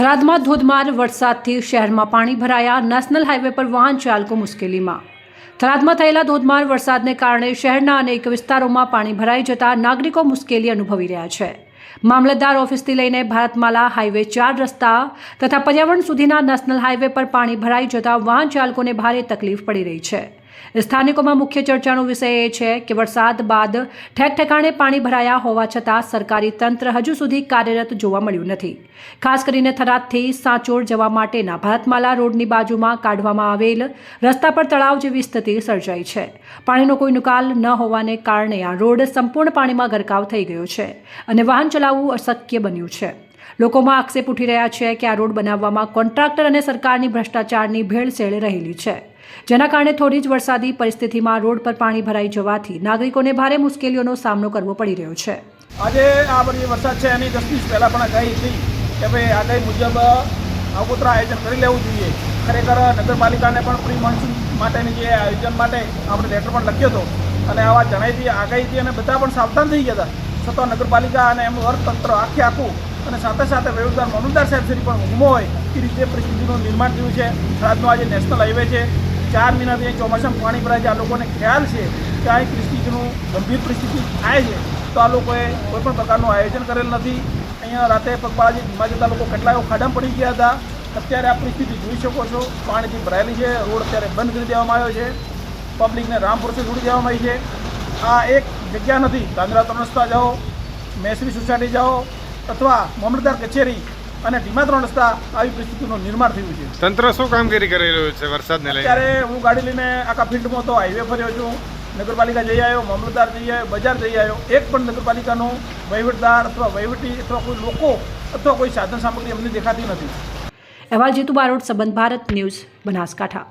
થરાદમાં ધોધમાર વરસાદથી શહેરમાં પાણી ભરાયા. નેશનલ હાઈવે પર વાહન ચાલકો મુશ્કેલીમાં. થરાદમાં થયેલા ધોધમાર વરસાદને કારણે શહેરના અનેક વિસ્તારોમાં પાણી ભરાઈ જતા નાગરિકો મુશ્કેલી અનુભવી રહ્યા છે. મામલતદાર ઓફિસથી લઈને ભારતમાલા હાઈવે ચાર રસ્તા તથા પર્યાવરણ સુધીના નેશનલ હાઈવે પર પાણી ભરાઈ જતા વાહન ચાલકોને ભારે તકલીફ પડી રહી છે. સ્થાનિકોમાં મુખ્ય ચર્ચાનો વિષય એ છે કે વરસાદ બાદ ઠેક ઠેકાણે પાણી ભરાયા હોવા છતાં સરકારી તંત્ર હજુ સુધી કાર્યરત જોવા મળ્યું નથી. ખાસ કરીને થરાદથી સાંચોર જવા માટેના ભારતમાલા રોડની બાજુમાં કાઢવામાં આવેલ રસ્તા પર તળાવ જેવી સ્થિતિ સર્જાઈ છે. પાણીનો કોઈ નિકાલ ન હોવાને કારણે આ રોડ સંપૂર્ણ પાણીમાં ગરકાવ થઈ ગયો છે અને વાહન ચલાવવું અશક્ય બન્યું છે. લોકોમાં આક્ષેપ ઉઠી રહ્યા છે કે આ રોડ બનાવવામાં કોન્ટ્રાક્ટર અને સરકારની ભ્રષ્ટાચારની ભેળસેળ રહેલી છે. જેના કારણે થોડી જ વરસાદી પરિસ્થિતિમાં રોડ પર પાણી ભરાઈ જવાથી નાગરિકોને ભારે મુશ્કેલીઓનો સામનો કરવો પડી રહ્યો છે. આજે આ બધી વરસાદ છે, એની દસ દિવસ પહેલાં પણ આગાહી હતી કે ભાઈ આગાહી મુજબ આગોતરા આયોજન કરી લેવું જોઈએ. ખરેખર નગરપાલિકાને પણ પ્રી મોન્સૂન માટેની જે આયોજન માટે આપણે લેટર પણ લખ્યો હતો. અને આવા જણાવી હતી, આગાહી હતી અને બધા પણ સાવધાન થઈ ગયા હતા. છતાં નગરપાલિકા અને એમનું અર્થતંત્ર આખે આખું અને સાથે સાથે વહીવટદાર મનુદાર સાહેબ શ્રી પણ હુમો હોય એ રીતે પરિસ્થિતિનું નિર્માણ થયું છે. થરાદનો આજે નેશનલ હાઈવે છે. ચાર મહિનાથી અહીં ચોમાસામાં પાણી ભરાય છે. આ લોકોને ખ્યાલ છે કે આ પરિસ્થિતિનું ગંભીર પરિસ્થિતિ થાય છે. તો આ લોકોએ કોઈ પણ પ્રકારનું આયોજન કરેલ નથી. અહીંયા રાતે પગપાળાજી ધીમા જતા લોકો કેટલાય ખાડામાં પડી ગયા હતા. અત્યારે આ પરિસ્થિતિ જોઈ શકો છો. પાણીથી ભરાયેલી છે. રોડ અત્યારે બંધ કરી દેવામાં આવ્યો છે. પબ્લિકને રામપુરથી જોડી દેવામાં આવી છે. આ એક જગ્યા નથી. ગાંધરા ત્રણ રસ્તા જાઓ. મેસરી સોસાયટી જાઓ. અથવા મામલતદાર કચેરી અને ધીમા ત્રણ રસ્તા આવી પરિસ્થિતિનું નિર્માણ થયું છે. તંત્ર શું કામગીરી કરી રહ્યું છે વરસાદને લઈને? અત્યારે હું ગાડી લઈને આખા ફિલ્ડમાં તો હાઈવે ફર્યો છું. નગરપાલિકા જઈ આવ્યો મામલતદાર જઈ આવ્યો બજાર જઈ આવ્યો. એક પણ નગરપાલિકાનો વહીવટદાર અથવા વહીવટી અથવા કોઈ લોકો અથવા કોઈ સાધન સામગ્રી અમને દેખાતી નથી. અહેવાલ જીતુ બારોટ સંબંધ ભારત ન્યૂઝ બનાસકાંઠા.